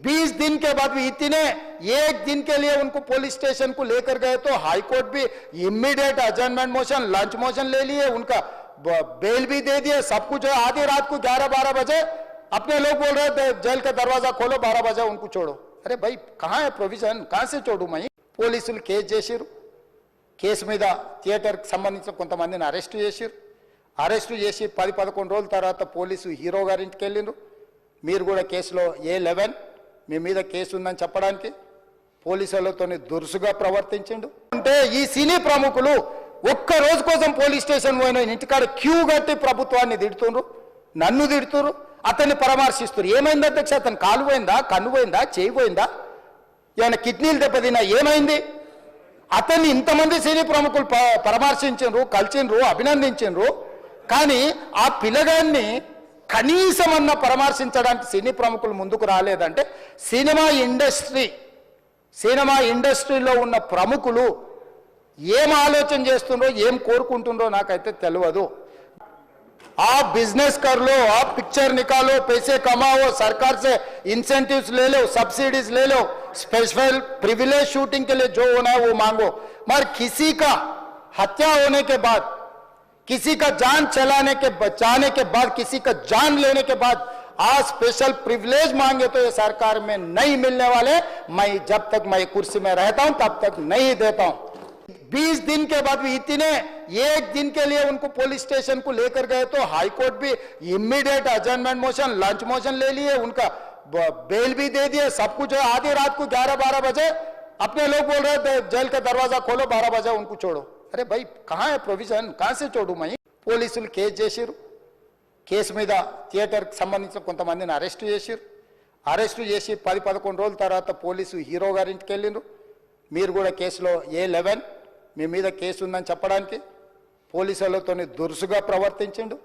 बीस दिन के बाद भी इतने एक दिन के लिए उनको पुलिस स्टेशन को लेकर गए तो हाई कोर्ट भी immediate adjournment motion lunch motion ले लिए उनका ब- बेल भी दे दिए सब कुछ है आधी रात को 11 12 बजे अपने लोग बोल रहे थे जेल का दरवाजा खोलो 12 बजे उनको छोड़ो अरे भाई कहाँ है प्रोविजन कहाँ से छोड़ू मैं పోలీసులు కేసు చేసిరు కేసు మీద థియేటర్కి సంబంధించిన కొంతమందిని అరెస్ట్ చేసిరు అరెస్ట్ చేసి పది పదకొండు రోజుల తర్వాత పోలీసు హీరో గారింటికి వెళ్ళిండ్రు మీరు కూడా కేసులో ఏ లెవెన్ మీ మీద కేసు ఉందని చెప్పడానికి పోలీసులతో దురుసుగా ప్రవర్తించిండు. అంటే ఈ సినీ ప్రముఖులు ఒక్క రోజు కోసం పోలీస్ స్టేషన్ పోయిన ఇంటికాడ క్యూ కట్టి ప్రభుత్వాన్ని తిడుతుండ్రు నన్ను తిడుతురు అతన్ని పరామర్శిస్తున్నారు ఏమైంది అధ్యక్ష? అతను కాలు పోయిందా? కన్ను పోయిందా? చేయి పోయిందా? ఏమైనా కిడ్నీలు దెబ్బతిన్నా? ఏమైంది? అతన్ని ఇంతమంది సినీ ప్రముఖులు పరామర్శించు కలిసిండ్రు అభినందించిండ్రు. కానీ ఆ పిల్లగాన్ని కనీసమన్నా పరామర్శించడానికి సినీ ప్రముఖులు ముందుకు రాలేదంటే సినిమా ఇండస్ట్రీ సినిమా ఇండస్ట్రీలో ఉన్న ప్రముఖులు ఏం ఆలోచన చేస్తుండ్రో ఏం కోరుకుంటుండ్రో నాకైతే తెలియదు आप बिजनेस कर लो आप पिक्चर निकालो पैसे कमाओ सरकार से इंसेंटिव्स ले लो सब्सिडीज ले लो स्पेशल प्रिविलेज शूटिंग के लिए जो होना है वो मांगो मगर किसी का हत्या होने के बाद किसी का जान चलाने के बचाने के बाद, किसी का जान लेने के बाद आज स्पेशल प्रिविलेज मांगे तो ये सरकार में नहीं मिलने वाले। मैं जब तक मैं कुर्सी में रहता हूँ, तब तक नहीं देता हूँ। बीस दिन के बाद भी इतने, एक दिन के लिए उनको पुलिस स्टेशन को लेकर गए तो हाई कोर्ट भी immediate adjournment motion lunch motion ले लिए, उनका बेल भी दे दिए, सब कुछ आधी रात को 11 12 बजे अपने लोग बोल रहे जेल का दरवाज़ा खोलो 12 बजे उनको छोड़ो। అరే భయ్ కా ప్రొవిజన్ కాసే చూడు మై? పోలీసులు కేసు చేసిరు కేసు మీద థియేటర్కి సంబంధించిన కొంతమందిని అరెస్టు చేసిరు అరెస్టు చేసి పది పదకొండు రోజుల తర్వాత పోలీసు హీరో గారింటికి వెళ్ళిండ్రు. మీరు కూడా కేసులో ఏ లెవెన్ మీ మీద కేసు ఉందని చెప్పడానికి పోలీసులతో దురుసుగా ప్రవర్తించిండు.